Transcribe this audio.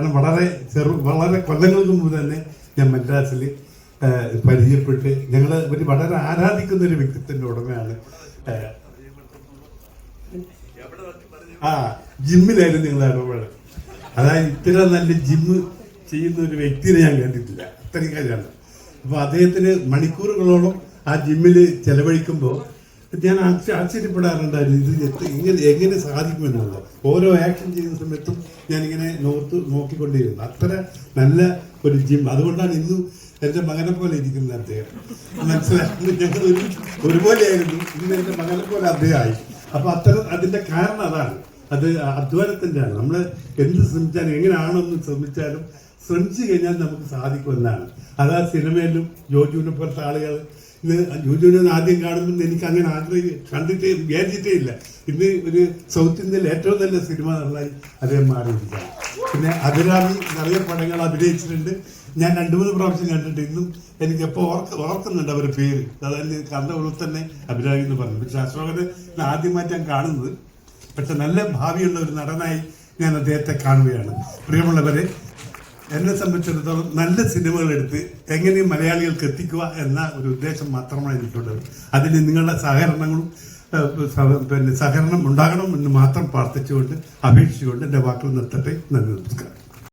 കാരണം വളരെ ചെറു വളരെ കൊല്ലങ്ങൾക്ക് മുമ്പ് തന്നെ ഞാൻ മദ്രാസിൽ പരിചയപ്പെട്ട് ഞങ്ങൾ ഒരു വളരെ ആരാധിക്കുന്ന ഒരു വ്യക്തിത്വത്തിന്റെ ഉടമയാണ്. ആ, ജിമ്മിലായിരുന്നു നിങ്ങൾ ഇടപെടൽ അതായത് ഇത്ര നല്ല ജിമ്മ് ചെയ്യുന്ന ഒരു വ്യക്തിയെ ഞാൻ കണ്ടിട്ടില്ല. അത്രയും കാര്യമാണ്. അപ്പോൾ അദ്ദേഹത്തിന് മണിക്കൂറുകളോളം ആ ജിമ്മിൽ ചെലവഴിക്കുമ്പോൾ ഞാൻ ആശ്ച- ആശ്ചര്യപ്പെടാറുണ്ടായിരുന്നു ഇത് ഇങ്ങനെ എങ്ങനെ സാധിക്കുമെന്നുള്ളത്. ഓരോ ആക്ഷൻ ചെയ്യുന്ന സമയത്തും ഞാനിങ്ങനെ നോർത്ത് നോക്കിക്കൊണ്ടിരുന്നു. അത്ര നല്ല ഒരു ജിം അതുകൊണ്ടാണ് ഇന്നും എന്റെ മകനെ പോലെ ഇരിക്കുന്നത് അദ്ദേഹം. മനസ്സിലായി? ഞങ്ങൾ ഒരു ഒരുപോലെയായിരുന്നു. ഇന്ന് എന്റെ മകനെ പോലെ അദ്ദേഹമായി. അപ്പൊ അത്തരം അതിന്റെ കാരണം അതാണ്. അത് അധ്വാനത്തിന്റെ ആണ്. നമ്മൾ എന്ത് ശ്രമിച്ചാലും എങ്ങനെയാണെന്ന് ശ്രമിച്ചാലും ശ്രമിച്ചു കഴിഞ്ഞാൽ നമുക്ക് സാധിക്കുമെന്നാണ് അതാ സിനിമയിലും ജോജുവിനെ പോലത്തെ ആളുകൾ ഇന്ന് ജോജുവിനെ ആദ്യം കാണുമ്പോൾ എനിക്ക് അങ്ങനെ ആഗ്രഹം കണ്ടിട്ടേ വിചാരിച്ചിട്ടേ ഇല്ല. ഇന്ന് ഒരു സൗത്ത് ഇന്ത്യയിൽ ഏറ്റവും നല്ല സിനിമ നടനായി അദ്ദേഹം മാറിയിരിക്കുക പിന്നെ അഭിരാമി നിറയെ പടങ്ങൾ അഭിനയിച്ചിട്ടുണ്ട്. ഞാൻ രണ്ടു മൂന്ന് പ്രാവശ്യം കണ്ടിട്ട് ഇന്നും എനിക്ക് എപ്പോൾ ഓർക്ക ഓർക്കുന്നുണ്ട് അവരുടെ പേര്. അതായത് കണ്ട ഉള്ളിൽ തന്നെ അഭിരാമി എന്ന് പറഞ്ഞു. പക്ഷെ അശോകനെ ആദ്യമായിട്ട് ഞാൻ കാണുന്നത്. പക്ഷെ നല്ല ഭാവിയുള്ള ഒരു നടനായി ഞാൻ അദ്ദേഹത്തെ കാണുകയാണ്. പ്രിയമുള്ളവരെ എന്നെ സംബന്ധിച്ചിടത്തോളം നല്ല സിനിമകൾ എടുത്ത് എങ്ങനെയും മലയാളികൾക്ക് എത്തിക്കുക എന്ന ഒരു ഉദ്ദേശം മാത്രമാണ് എനിക്കുള്ളത്. അതിന് നിങ്ങളുടെ സഹകരണങ്ങളും പിന്നെ സഹകരണം ഉണ്ടാകണം എന്ന് മാത്രം പ്രാർത്ഥിച്ചുകൊണ്ട് അപേക്ഷിച്ചുകൊണ്ട് എന്റെ വാക്കുകൾ നിർത്തട്ടെ. നന്ദി നമസ്കാരം.